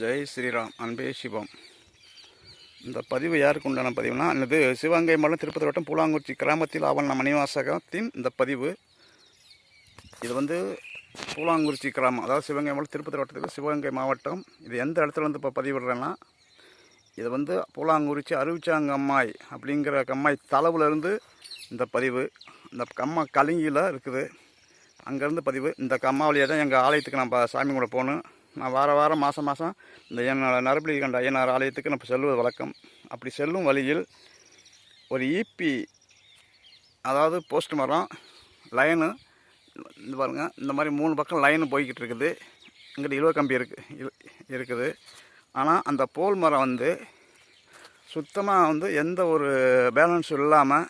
ஜெய் ஸ்ரீராம் அன்பே சிவம். இந்த பதிவு யாருக்கு உண்டான பதிவுனா அல்லது சிவகங்கை மாவட்டம் திருப்பதி வட்டம் பூலாங்குறிச்சி கிராமத்தில் ஆவண மணிவாசகத்தின் இந்த பதிவு. இது வந்து பூலாங்குறிச்சி கிராமம் அதாவது சிவகங்கை மாவட்டம் திருப்பதி வட்டத்துக்கு சிவகங்கை மாவட்டம். இது எந்த இடத்துல வந்து இப்போ பதிவிடுறேன்னா இது வந்து பூலாங்குறிச்சி அருவிச்சாங்கம்மாய் அப்படிங்கிற கம்மாய் தளவுலேருந்து இந்த பதிவு. இந்த கம்மா கலிங்கியில் இருக்குது. அங்கேருந்து பதிவு. இந்த கம்மாவளியை தான் எங்கள் ஆலயத்துக்கு நம்ம சாமி கூட போகணும். நான் வார வாரம் மாதம் மாதம் இந்த என்னோட நரபலி கண்ட ஐயனார் ஆலயத்துக்கு நம்ம செல்வது வழக்கம். அப்படி செல்லும் வழியில் ஒரு ஈபி அதாவது போஸ்ட் மரம் லைனு இந்த பாருங்க இந்த மாதிரி மூணு பக்கம் லைனு போய்கிட்டு இருக்குது. இங்கிட்ட இழுவ கம்பி இருக்கு இரு- இருக்குது. ஆனால் அந்த போல் மரம் வந்து சுத்தமாக வந்து எந்த ஒரு பேலன்ஸும் இல்லாமல்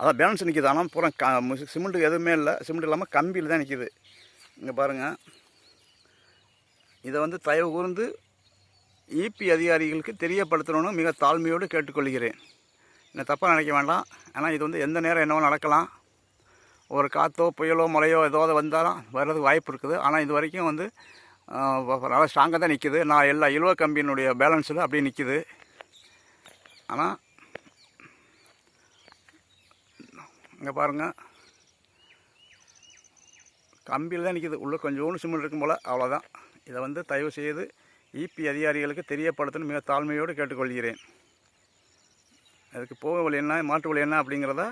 அதான் பேலன்ஸ் நிற்கிது ஆனால் பூரா க சிமெண்ட்டு எதுவுமே இல்லை. சிமெண்ட் இல்லாமல் கம்பியில் தான் நிற்கிது இங்கே பாருங்கள் இதை வந்து தயவு கூர்ந்து இபி அதிகாரிகளுக்கு தெரியப்படுத்தணும்னு மிக தாழ்மையோடு கேட்டுக்கொள்கிறேன். என்ன தப்பாக நினைக்க வேண்டாம். ஆனால் இது வந்து எந்த நேரம் என்னவோ நடக்கலாம். ஒரு காற்றோ புயலோ மழையோ ஏதாவது வந்தாலும் வர்றதுக்கு வாய்ப்பு இருக்குது. ஆனால் இது வரைக்கும் வந்து நல்லா ஸ்ட்ராங்காக தான் நிற்கிது நான் எல்லா இழுவ கம்பியினுடைய பேலன்ஸில் அப்படியே நிற்கிது ஆனால் இங்கே பாருங்கள் கம்பியில் தான் நிற்கிது உள்ளே கொஞ்சோண்டு சிமெண்ட் இருக்கும் போல். அவ்வளோதான் இதை வந்து தயவு செய்து இபி அதிகாரிகளுக்கு தெரியப்படுத்தணும். மிக தாழ்மையோடு கேட்டுக்கொள்கிறேன். அதுக்கு போக வழி என்ன மாற்று வழி என்ன அப்படிங்கிறத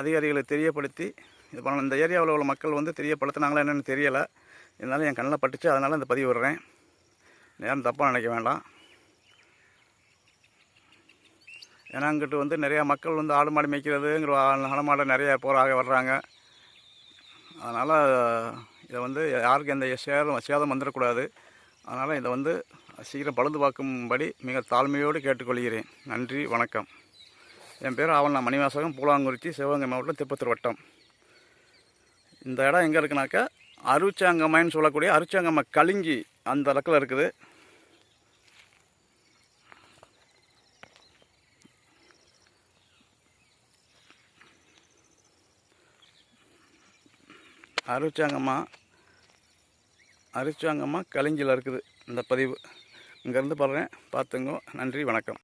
அதிகாரிகளை தெரியப்படுத்தி இது பண்ணலாம் இந்த ஏரியாவில் உள்ள மக்கள் வந்து தெரியப்படுத்தினாங்களா என்னென்னு தெரியலை. இருந்தாலும் என் கண்ணில் பட்டுச்சு. அதனால் இந்த பதிவு விடுறேன். நேரம் தப்பாக நினைக்க வேண்டாம். ஏன்னா அங்கிட்டு வந்து நிறையா மக்கள் வந்து ஆடு மாடு மேய்க்கிறதுங்கிற நடமாட நிறையா போகிறாக வர்றாங்க. அதனால் இதை வந்து யாருக்கும் எந்த சேதம் சேதம் வந்துடக்கூடாது. அதனால் இதை வந்து சீக்கிரம் பழுது பார்க்கும்படி மிக தாழ்மையோடு கேட்டுக்கொள்கிறேன். நன்றி வணக்கம். என் பேர் ஆவண்ணா மணிவாசகம் பூலாங்குறிச்சி சிவகங்கை மாவட்டம் திருப்பத்தூர் வட்டம். இந்த இடம் எங்கே இருக்குனாக்கா அருச்சாங்கம்மைன்னு சொல்லக்கூடிய அருச்சாங்கம்மை கலிங்கி அந்த இடத்துல இருக்குது. அரிச்சாங்கம்மா அரிச்சாங்கம்மா கலிஞ்சில் இருக்குது இந்த பதிவு. இங்கேருந்து பாடுறேன் பார்த்துங்க. நன்றி வணக்கம்.